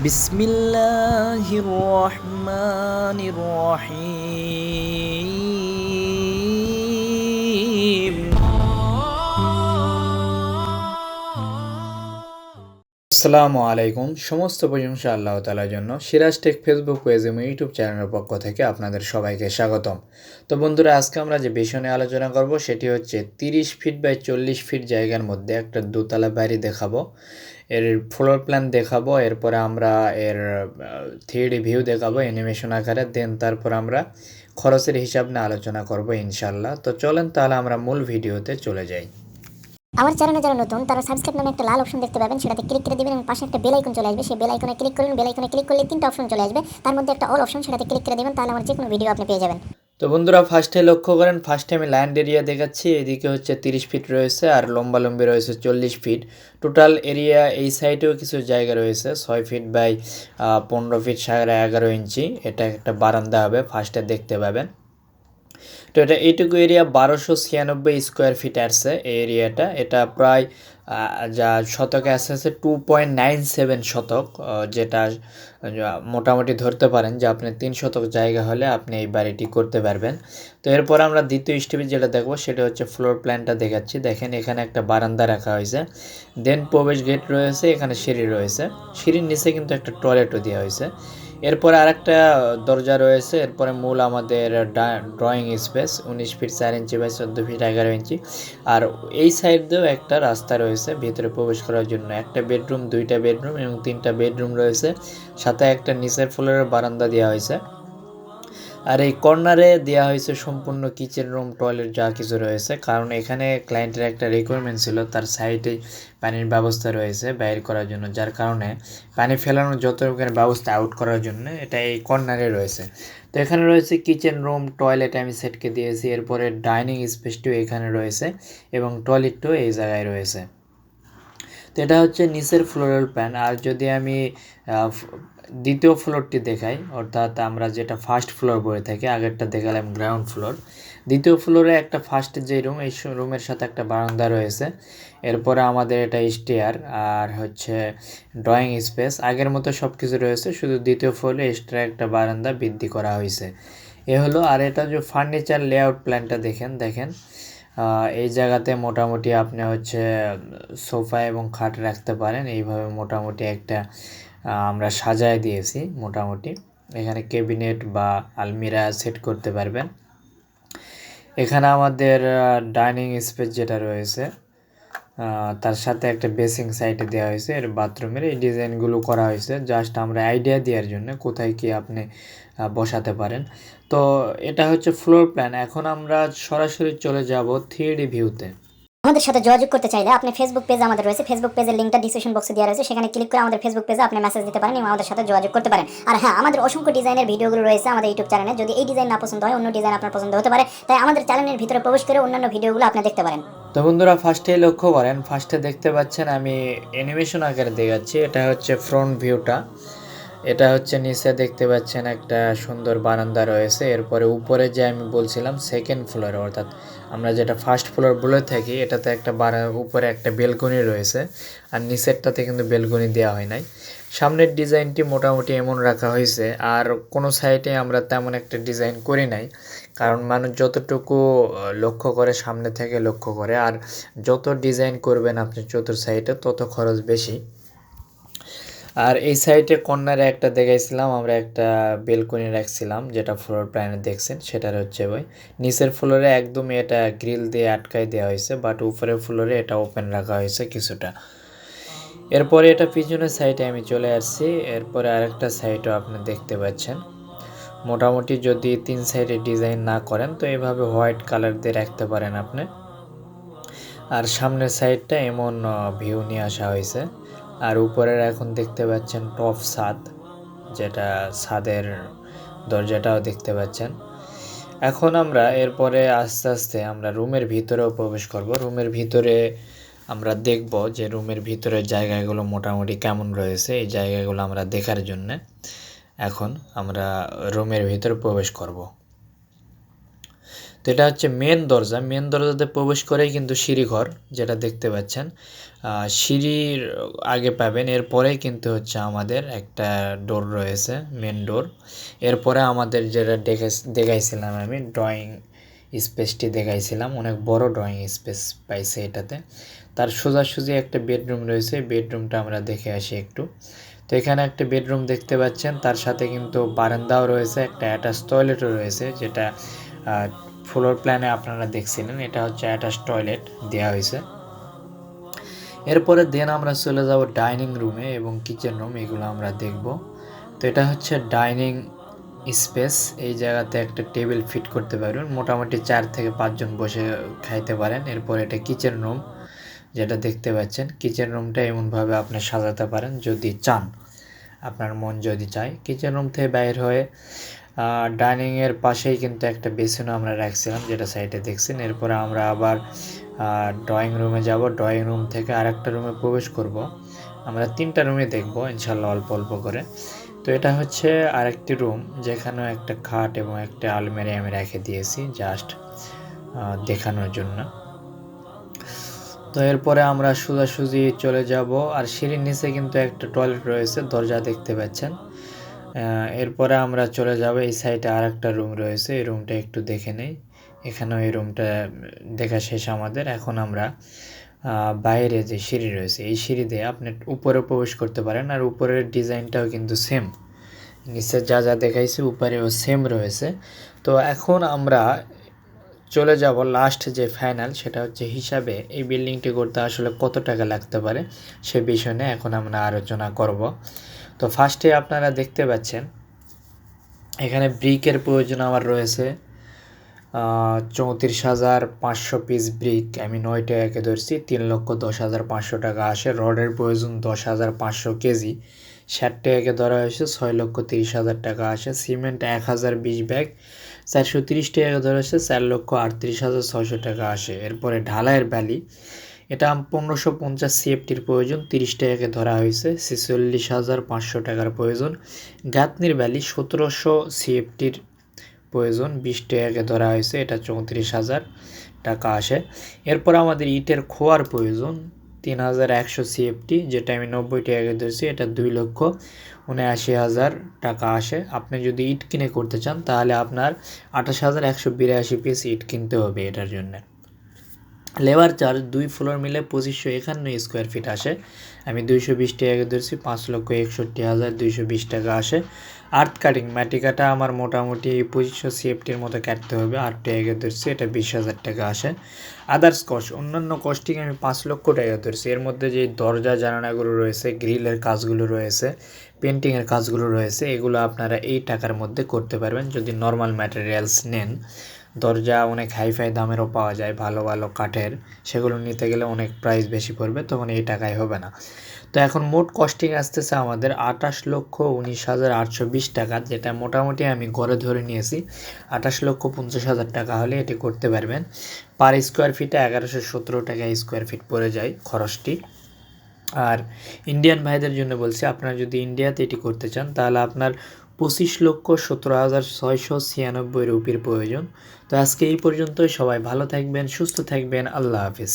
বিসমিল্লাহির রহমানির রহিম আসসালামু আলাইকুম। সমস্ত প্রশংসা আল্লাহ তালার জন্য। সিরাজ টেক ফেসবুক পেজ এবং ইউটিউব চ্যানেলের পক্ষ থেকে আপনাদের সবাইকে স্বাগতম। তো বন্ধুরা, আজকে আমরা যে বিষয় আলোচনা করব, সেটি হচ্ছে তিরিশ ফিট বাই চল্লিশ ফিট জায়গার মধ্যে একটা দোতলা বাড়ি দেখাবো। এর ফ্লোর প্ল্যান দেখাবো, এরপরে আমরা এর থ্রি ভিউ দেখাবো অ্যানিমেশন আকারে দেন তারপর আমরা খরচের হিসাব নিয়ে আলোচনা করব ইনশাল্লাহ তো চলেন তাহলে আমরা মূল ভিডিওতে চলে যাই। আমার চ্যানেলে যারা নতুন, তারা সাবস্ক্রাইব নামে একটা লাল অপশন দেখতে পাবেন, সেটাতে ক্লিক করে দেবেন, এবং পাশে একটা বেল আইকন চলে আসবে। সেই বেল আইকনে ক্লিক করুন বেল আইকনে ক্লিক করলে তিনটা অপশন চলে আসবে। তার মধ্যে একটা অল অপশন সেটাতে ক্লিক করে দেবেন, তাহলে আমার যে কোনো ভিডিও আপনি পেয়ে যাবেন। তো বন্ধুরা ফার্স্টে লক্ষ্য করেন ফার্স্টে আমি ল্যান্ড এরিয়া দেখাচ্ছি, এদিকে হচ্ছে তিরিশ ফিট রয়েছে আর লম্বা লম্বি রয়েছে চল্লিশ ফিট টোটাল এরিয়া এই সাইডেও কিছু জায়গা রয়েছে, ছয় ফিট বাই পনেরো ফিট সাড়ে এগারো ইঞ্চি এটা একটা বারান্দা হবে ফার্স্টে দেখতে পাবেন। তো এটা, এইটুকু এরিয়া বারোশো ছিয়ানব্বই স্কোয়ার ফিট আসছে এই এরিয়াটা এটা প্রায় যা শতকে আসছে আছে টু পয়েন্ট নাইন সেভেন শতক যেটা মোটামুটি ধরতে পারেন যে আপনি তিন শতক জায়গা হলে আপনি এই বাড়িটি করতে পারবেন। তো এরপর আমরা দ্বিতীয় স্টেপে যেটা দেখব, সেটা হচ্ছে ফ্লোর প্ল্যানটা দেখাচ্ছি। দেখেন এখানে একটা বারান্দা রাখা হয়েছে। দেন প্রবেশ গেট রয়েছে, এখানে সিঁড়ি রয়েছে। সিঁড়ির নিচে কিন্তু একটা টয়লেটও দেওয়া হয়েছে। এরপরে আরেকটা দরজা রয়েছে, এরপরে মূল আমাদের ড্রয়িং স্পেস উনিশ ফিট চার ইঞ্চি বাই চোদ্দ ফিট এগারো ইঞ্চি আর এই সাইড দিয়েও একটা রাস্তা রয়েছে ভিতরে প্রবেশ করার জন্য। একটা বেডরুম দুইটা বেডরুম এবং তিনটা বেডরুম রয়েছে। সাথে একটা নিচের ফ্লোরের বারান্দা দেওয়া হয়েছে। আর এই কর্নারে দেওয়া হয়েছে সম্পূর্ণ কিচেন রুম টয়লেট যা কিছু রয়েছে। কারণ এখানে ক্লায়েন্টের একটা রিকোয়ারমেন্ট ছিল, তার সাইডে পানির ব্যবস্থা রয়েছে বাইর করার জন্য, যার কারণে পানি ফেলানোর যত রকমের ব্যবস্থা আউট করার জন্য এটা এই কর্নারে রয়েছে। তো এখানে রয়েছে কিচেন রুম টয়লেট আমি সেটকে দিয়েছি, এরপরে ডাইনিং স্পেসটিও এখানে রয়েছে এবং টয়লেটটিও এই জায়গায় রয়েছে। তো এটা হচ্ছে নিচের ফ্লোরাল প্যান আর যদি আমি দ্বিতীয় ফ্লোরটি দেখাই, অর্থাৎ আমরা যেটা ফার্স্ট ফ্লোর বলে থাকি, আগেরটা দেখালাম গ্রাউন্ড ফ্লোর দ্বিতীয় ফ্লোরে একটা ফার্স্ট যে রুম এই রুমের সাথে একটা বারান্দা রয়েছে। এরপরে আমাদের এটা স্টেয়ার আর হচ্ছে ড্রয়িং স্পেস আগের মতো সব কিছু রয়েছে, শুধু দ্বিতীয় ফ্লোরে এক্সট্রা একটা বারান্দা বৃদ্ধি করা হয়েছে এ হলো, আর এটা যে ফার্নিচার লেআউট প্ল্যানটা দেখেন দেখেন এই জায়গাতে মোটামুটি আপনি হচ্ছে সোফা এবং খাট রাখতে পারেন। এইভাবে মোটামুটি একটা আমরা সাজায় দিয়েছি মোটামুটি। এখানে ক্যাবিনেট বা আলমিরা সেট করতে পারবেন। এখানে আমাদের ডাইনিং স্পেস যেটা রয়েছে তার সাথে একটা বেসিং সাইটে দেওয়া হয়েছে। এর বাথরুমের এই ডিজাইনগুলো করা হয়েছে। জাস্ট আমরা আইডিয়া দেওয়ার জন্য কোথায় কি আপনি বসাতে পারেন। তো এটা হচ্ছে ফ্লোর প্ল্যান। এখন আমরা সরাসরি চলে যাব থ্রি ভিউতে। আমাদের সাথে যোগাযোগ করতে চাইলে আপনি ফেসবুক পেজ আমাদের রয়েছে। ফেসবুক পেজের লিঙ্কটা ডিসক্রিপশন বক্সে দেওয়া রয়েছে। সেখানে ক্লিক করে আমাদের ফেসবুক পেজে আপনি মেসেজ দিতে পারেন এবং আমাদের সাথে যোগাযোগ করতে পারেন। আর হ্যাঁ আমাদের অসংখ্য ডিজাইনের ভিডিওগুলো রয়েছে আমাদের ইউটিউব চ্যানেলে যদি এই ডিজাইন না পছন্দ হয়, অন্য ডিজাইন আপনার পছন্দ হতে পারে। তাই আমাদের চ্যানেলের ভিতরে প্রবেশ করে অন্যান্য ভিডিওগুলো আপনি দেখতে পারেন। তো বন্ধুরা ফার্স্টে লক্ষ্য করেন। ফার্স্টে দেখতে পাচ্ছেন আমি অ্যানিমেশন আকারে দেখাচ্ছি। এটা হচ্ছে ফ্রন্ট ভিউটা এটা হচ্ছে নিচে দেখতে পাচ্ছেন একটা সুন্দর বারান্দা রয়েছে। এরপরে উপরে যে আমি বলছিলাম সেকেন্ড ফ্লোর অর্থাৎ আমরা যেটা ফার্স্ট ফ্লোর বলে থাকি, এটাতে একটা বারা, উপরে একটা বেলকনি রয়েছে, আর নিচেরটাতে কিন্তু বেলকনি দেওয়া হয় নাই। সামনের ডিজাইনটি মোটামুটি এমন রাখা হয়েছে, আর কোনো সাইডে আমরা তেমন একটা ডিজাইন করি নাই, কারণ মানুষ যতটুকু লক্ষ্য করে সামনে থেকে লক্ষ্য করে, আর যত ডিজাইন করবেন আপনি চতুর সাইডে তত খরচ বেশি। আর এই সাইডে কর্নারে একটা দেখাইছিলাম, আমরা একটা বেলকনি রাখছিলাম, যেটা ফ্লোর প্ল্যানে দেখছেন, সেটার হচ্ছে ওই নিচের ফ্লোরে একদম এটা গ্রিল দিয়ে আটকাই দেওয়া হয়েছে, বাট উপরের ফ্লোরে এটা ওপেন রাখা হয়েছে কিছুটা। এরপরে এটা পিছনের সাইডে আমি চলে আসছি, এরপরে আরেকটা সাইডও আপনি দেখতে পাচ্ছেন। মোটামুটি যদি তিন সাইডে ডিজাইন না করেন, তো এভাবে হোয়াইট কালার দিয়ে রাখতে পারেন আপনি। আর সামনের সাইডটা এমন ভিউ নিয়ে আসা হয়েছে। আর উপরের এখন দেখতে পাচ্ছেন টপ ছাদ যেটা ছাদের দরজাটাও দেখতে পাচ্ছেন। এখন আমরা এরপরে আস্তে আস্তে আমরা রুমের ভিতরেও প্রবেশ করব। রুমের ভিতরে আমরা দেখব যে রুমের ভিতরের জায়গাগুলো মোটামুটি কেমন রয়েছে। এই জায়গাগুলো আমরা দেখার জন্যে এখন আমরা রুমের ভিতরে প্রবেশ করব। তো এটা হচ্ছে মেন দরজা। মেন দরজাতে প্রবেশ করেই কিন্তু সিঁড়িঘর যেটা দেখতে পাচ্ছেন। সিঁড়ির আগে পাবেন, এরপরেই কিন্তু হচ্ছে আমাদের একটা ডোর রয়েছে মেন ডোর এরপরে আমাদের যেটা দেখে, দেখাইছিলাম আমি ড্রয়িং স্পেসটি দেখাইছিলাম, অনেক বড় ড্রয়িং স্পেস পাইছে এটাতে। তার সোজাসুজি একটা বেডরুম রয়েছে বেডরুমটা আমরা দেখে আসি একটু। তো এখানে একটা বেডরুম দেখতে পাচ্ছেন, তার সাথে কিন্তু বারান্দাও রয়েছে, একটা অ্যাটাচ টয়লেটও রয়েছে, যেটা ফ্লোর প্ল্যানে আপনারা দেখছিলেন, এটা হচ্ছে অ্যাটাচ টয়লেট দেওয়া হয়েছে। এরপরে দেন আমরা চলে যাব ডাইনিং রুমে এবং কিচেন রুম এগুলো আমরা দেখব। তো এটা হচ্ছে ডাইনিং স্পেস এই জায়গাতে একটা টেবিল ফিট করতে পারবেন। মোটামুটি চার থেকে পাঁচজন বসে খাইতে পারেন। এরপর এটা কিচেন রুম যেটা দেখতে পাচ্ছেন। কিচেন রুমটা এমনভাবে আপনি সাজাতে পারেন যদি চান। আপনার মন যদি চায়। কিচেন রুম থেকে বাইর হয়ে ডাইনিংয়ের পাশেই কিন্তু একটা বেসিনও আমরা রাখছিলাম, যেটা সাইডে দেখছেন। এরপরে আমরা আবার ড্রয়িং রুমে যাব। ড্রয়িং রুম থেকে আরেকটা রুমে প্রবেশ করব। আমরা তিনটা রুমে দেখব ইনশাল্লাহ অল্প অল্প করে। তো এটা হচ্ছে আরেকটি রুম যেখানেও একটা খাট এবং একটা আলমারি আমি রেখে দিয়েছি জাস্ট দেখানোর জন্য। তো এরপরে আমরা সোজাসুজি চলে যাব। আর সিঁড়ির নিচে কিন্তু একটা টয়লেট রয়েছে, দরজা দেখতে পাচ্ছেন। এরপরে আমরা চলে যাব এই সাইডে আর একটা রুম রয়েছে, এই রুমটা একটু দেখে নেই। এখানেও এই রুমটা দেখা শেষ আমাদের। এখন আমরা বাইরে যে সিঁড়ি রয়েছে, এই সিঁড়ি দিয়ে আপনি উপরে প্রবেশ করতে পারেন আর উপরের ডিজাইনটাও কিন্তু সেম নিচে যা যা দেখাইছে উপরেও সেম রয়েছে। তো এখন আমরা চলে যাব লাস্ট যে ফাইনাল সেটা হচ্ছে হিসাবে এই বিল্ডিংটি করতে আসলে কত টাকা লাগতে পারে, সে বিষয় নিয়ে এখন আমরা আলোচনা করব। তো ফার্স্টে আপনারা দেখতে পাচ্ছেন, এখানে ব্রিকের প্রয়োজন আমার রয়েছে চৌত্রিশ হাজার পাঁচশো পিস ব্রিক আমি নয় টাকাকে ধরছি, তিন লক্ষ দশ হাজার পাঁচশো টাকা আসে। রডের প্রয়োজন দশ হাজার পাঁচশো কেজি। ষাট টাকাকে ধরা হয়েছে, ছয় লক্ষ তিরিশ হাজার টাকা আসে। সিমেন্ট এক হাজার বিশ ব্যাগ চারশো তিরিশ টাকা ধরা হয়েছে, চার লক্ষ আটত্রিশ হাজার ছয়শো টাকা আসে। এরপরে ঢালাইয়ের ভ্যালি এটা পনেরোশো পঞ্চাশ সিএফটির প্রয়োজন, তিরিশ টাকাকে ধরা হয়েছে, ছেচল্লিশ হাজার পাঁচশো টাকার প্রয়োজন। গাঁথনির ভ্যালি সতেরোশো সিএফটির প্রয়োজন, বিশ টাকাকে ধরা হয়েছে, এটা চৌত্রিশ হাজার টাকা আসে। এরপর আমাদের ইটের খোয়ার প্রয়োজন, তিন হাজার একশো সিএফটি যেটা আমি নব্বই টাকাকে ধরেছি, এটা দুই লক্ষ উনআশি হাজার টাকা আসে। আপনি যদি ইট কিনে করতে চান, তাহলে আপনার আঠাশ হাজার একশো বিরাশি পিস ইট কিনতে হবে এটার জন্য। লেবার চার্জ দুই ফ্লোর মিলে পঁচিশশো একান্ন স্কোয়ার ফিট আসে। আমি দুইশো বিশ টাকা ধরছি, পাঁচ লক্ষ একষট্টি হাজার দুইশো বিশ টাকা আসে। আর্থ কাটিং মাটি কাটা আমার মোটামুটি পঁচিশশো সিএফটির মতো কাটতে হবে, আট টাকা ধরছি, এটা বিশ হাজার টাকা আসে। আদার্স কস্ট, অন্যান্য কস্টিং আমি পাঁচ লক্ষ টাকা ধরছি। এর মধ্যে যে দরজা, জানালাগুলো রয়েছে, গ্রিলের কাজগুলো রয়েছে, পেন্টিংয়ের কাজগুলো রয়েছে, এগুলো আপনারা এই টাকার মধ্যে করতে পারবেন। যদি নর্মাল ম্যাটেরিয়ালস নেন দরজা অনেক হাইফাই দামেরও পাওয়া যায়, ভালো ভালো কাঠের। সেগুলো নিতে গেলে অনেক প্রাইস বেশি পড়বে, তখন এই টাকায় হবে না। তো এখন মোট কস্টিং আসতেছে আমাদের আঠাশ লক্ষ উনিশ হাজার আটশো বিশ টাকা, যেটা মোটামুটি আমি ঘরে ধরে নিয়েছি। আঠাশ লক্ষ পঞ্চাশ হাজার টাকা হলে এটি করতে পারবেন। পার স্কোয়ার ফিটে এগারোশো সতেরো টাকা স্কোয়ার ফিট পড়ে যায় খরচটি। আর ইন্ডিয়ান ভাইদের জন্য বলছি, আপনারা যদি ইন্ডিয়াতে এটি করতে চান, তাহলে আপনার পঁচিশ লক্ষ সতেরো হাজার ছয়শো ছিয়ানব্বই রুপির প্রয়োজন। তো আজকে এই পর্যন্তই। সবাই ভালো থাকবেন, সুস্থ থাকবেন। আল্লাহ হাফিজ।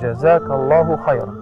جزاك الله خيرا.